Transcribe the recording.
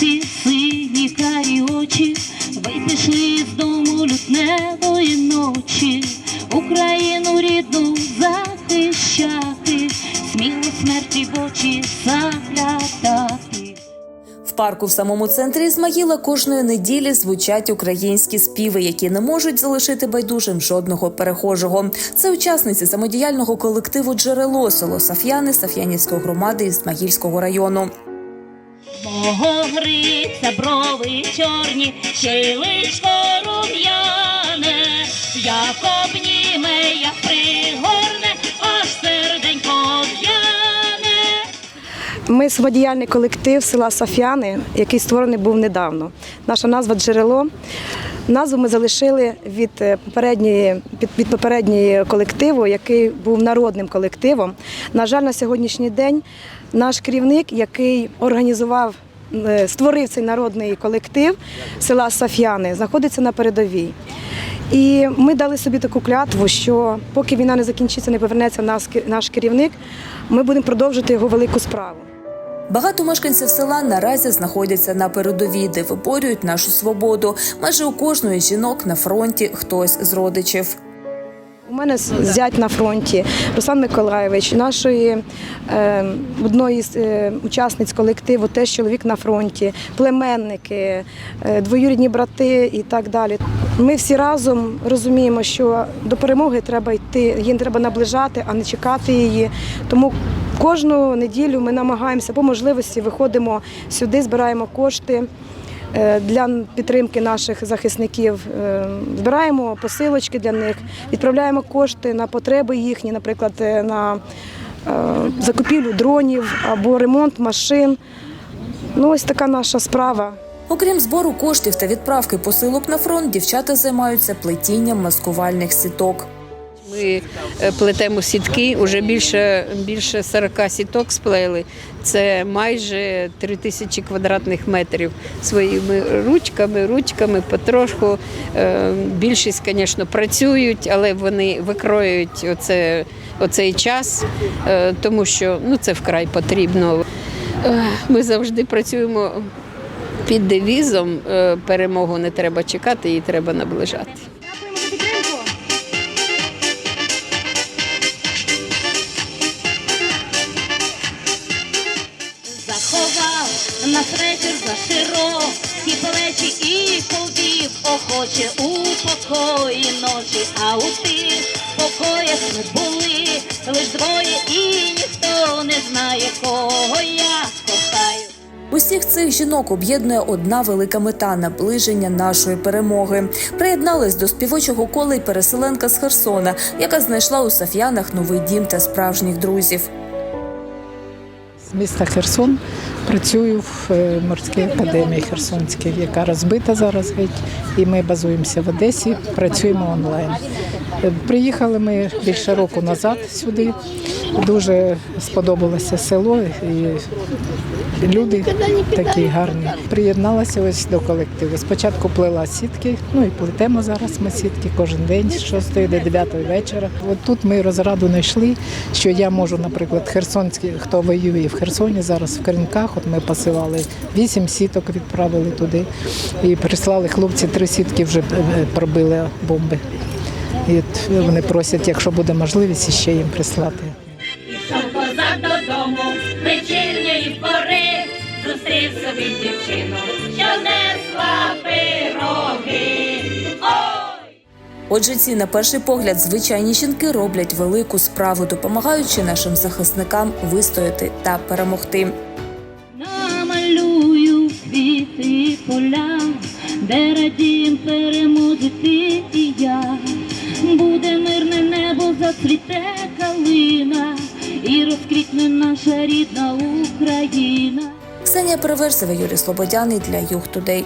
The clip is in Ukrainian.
ці сині карі очі, ви пішли з дому лютневої ночі, Україну рідну захищати, сміло смерті в очі заглядати. В парку в самому центрі Ізмаїла кожної неділі звучать українські співи, які не можуть залишити байдужим жодного перехожого. Це учасниці самодіяльного колективу Джерело село Саф'яни Саф'янівської громади Ізмаїльського району. Мого гриця брови чорні, ще й личко рум'яне, як обніме, як пригорне, аж серденько в'яне. Ми самодіяльний колектив села Сафяни, який створений був недавно. Наша назва джерело. Назву ми залишили від е, попередньої від, попередньої колективу, який був народним колективом. На жаль, на сьогоднішній день наш керівник, який організував, е, створив цей народний колектив села Сафяни, знаходиться на передовій. І ми дали собі таку клятву, що поки війна не закінчиться, не повернеться наш керівник, ми будемо продовжити його велику справу. Багато мешканців села наразі знаходяться на передовій, де виборюють нашу свободу. Майже у кожної жінок на фронті хтось з родичів. У мене зять на фронті Руслан Миколаєвич, нашої е, одної з е, учасниць колективу, теж чоловік на фронті, племенники, е, двоюрідні брати і так далі. Ми всі разом розуміємо, що до перемоги треба йти, її треба наближати, а не чекати її. Тому кожну неділю ми намагаємося по можливості виходимо сюди, збираємо кошти. Е, для підтримки наших захисників. Е, Збираємо посилочки для них, відправляємо кошти на потреби їхні, наприклад, е, на закупівлю дронів або ремонт машин. Ну, ось така наша справа. Окрім збору коштів та відправки посилок на фронт, дівчата займаються плетінням маскувальних сіток. Ми е, плетемо сітки, вже більше, більше 40 сіток сплели. Це майже 3 тисячі квадратних метрів своїми ручками, ручками потрошку. Е, Більшість, звісно, працюють, але вони викроюють оце, оцей час, е, тому що ну, це вкрай потрібно. Ми завжди працюємо під девізом перемогу не треба чекати, її треба наближати. На вечір за широкі плечі і повів охоче у покої ночі, а у тих покоях ми були лиш двоє, і ніхто не знає, кого я кохаю. Усіх цих жінок об'єднує одна велика мета наближення нашої перемоги. Приєдналась до співочого кола й переселенка з Херсона, яка знайшла у Саф'янах новий дім та справжніх друзів. З міста Херсон працюю в е, морській академії Херсонській, яка розбита зараз геть, і ми базуємося в Одесі, працюємо онлайн. Е, Приїхали ми більше року назад сюди. Дуже сподобалося село і люди такі гарні. Приєдналася ось до колективу. Спочатку плела сітки, ну і плетемо зараз ми сітки кожен день з 6 до 9 вечора. От тут ми розраду знайшли, що я можу, наприклад, херсонські, хто воює в Херсоні, зараз в Кринках, от ми посилали вісім сіток, відправили туди. І прислали хлопці, три сітки вже е, пробили бомби. І вони просять, якщо буде можливість, ще їм прислати. Додому вечірньої пори, зустрів собі дівчину, що несла пироги. Ой! Отже, ці на перший погляд звичайні жінки роблять велику справу, допомагаючи нашим захисникам вистояти та перемогти. Намалюю квіти поля, де радім перемозі наша рідна Україна. Ксенія Переверзева, Юрій Слободяний для Юг Тудей.